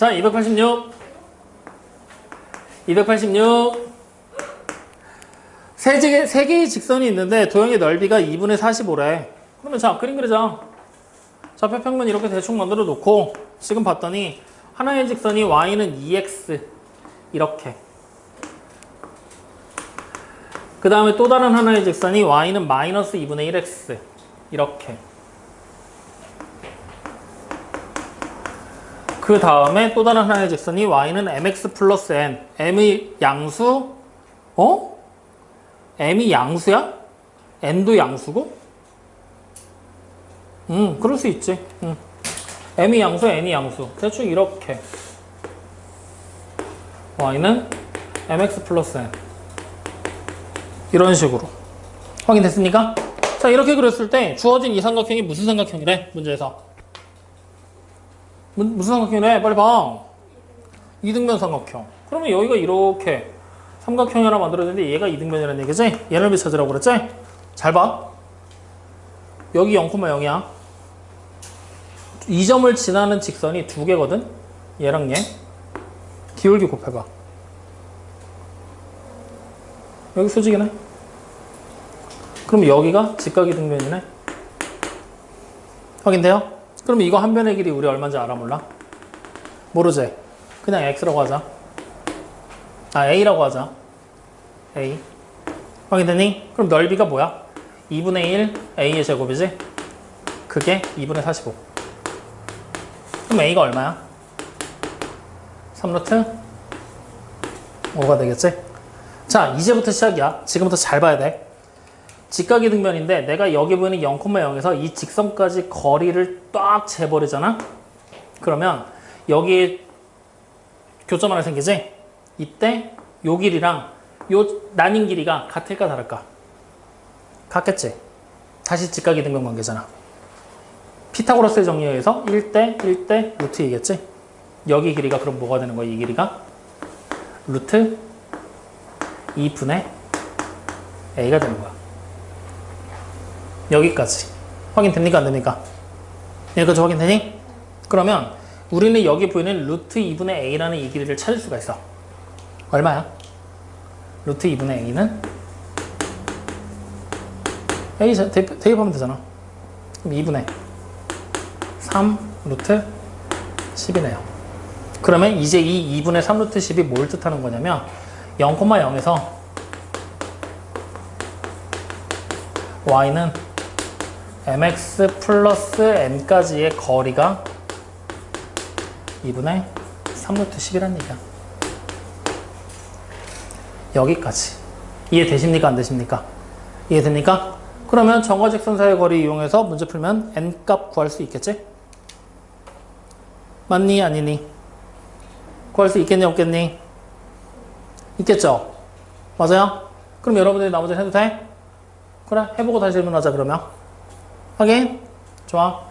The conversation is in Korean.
자, 286. 286. 세, 개, 세 개의 직선이 있는데 도형의 넓이가 2분의 45래. 그러면 자, 그림 그리자. 좌표 평면 이렇게 대충 만들어 놓고 지금 봤더니 하나의 직선이 y는 2x 이렇게. 그 다음에 또 다른 하나의 직선이 y는 마이너스 2분의 1x 이렇게. 그 다음에 또 다른 하나의 직선이 y는 mx 플러스 n m의 양수 어? m이 양수야? n도 양수고? 음 그럴 수 있지 음. m이 양수 n이 양수 대충 이렇게 y는 mx 플러스 n 이런 식으로 확인됐습니까? 자 이렇게 그렸을 때 주어진 이 삼각형이 무슨 삼각형이래 문제에서 무- 무슨 삼각형이래? 빨리 봐. 이등변 삼각형. 그러면 여기가 이렇게 삼각형이 하나 만들어졌는데 얘가 이등변이라는 얘기지? 얘 넓이 찾으라고 그랬지? 잘 봐. 여기 0,0이야. 이 점을 지나는 직선이 두 개거든? 얘랑 얘. 기울기 곱해봐. 여기 수직이네. 그럼 여기가 직각이 등변이네. 확인돼요? 그럼 이거 한 변의 길이 우리 얼마인지 알아 몰라? 모르지? 그냥 x라고 하자. 아 a라고 하자. a. 확인되니? 그럼 넓이가 뭐야? 2분의 1 a의 제곱이지? 그게 2분의 45. 그럼 a가 얼마야? 3루트 5가 되겠지? 자 이제부터 시작이야. 지금부터 잘 봐야 돼. 직각이 등변인데 내가 여기 보이는 0,0에서 이 직선까지 거리를 딱 재버리잖아? 그러면 여기 교점 하나 생기지? 이때 요 길이랑 요 나뉜 길이가 같을까 다를까? 같겠지? 다시 직각이 등변 관계잖아. 피타고라스의 정리에 의해서 1대 1대 루트 이겠지? 여기 길이가 그럼 뭐가 되는 거야? 이 길이가? 루트 2분의 a가 되는 거야. 여기까지. 확인됩니까? 안 됩니까? 여기까지 확인되니? 그러면 우리는 여기 보이는 루트 2분의 a라는 이 길이를 찾을 수가 있어. 얼마야? 루트 2분의 a는? A 자- 대입, 대입하면 되잖아. 그럼 2분의 3 루트 10이네요. 그러면 이제 이 2분의 3 루트 10이 뭘 뜻하는 거냐면 0,0에서 y는 mx 플러스 n까지의 거리가 2분의 3루트 10이란 얘기야. 여기까지. 이해되십니까? 안 되십니까? 이해됩니까? 그러면 정과직선 사이의 거리 이용해서 문제 풀면 n 값 구할 수 있겠지? 맞니? 아니니? 구할 수 있겠니? 없겠니? 있겠죠? 맞아요? 그럼 여러분들이 나머지 해도 돼? 그래, 해보고 다시 질문하자, 그러면. 확인? 좋아.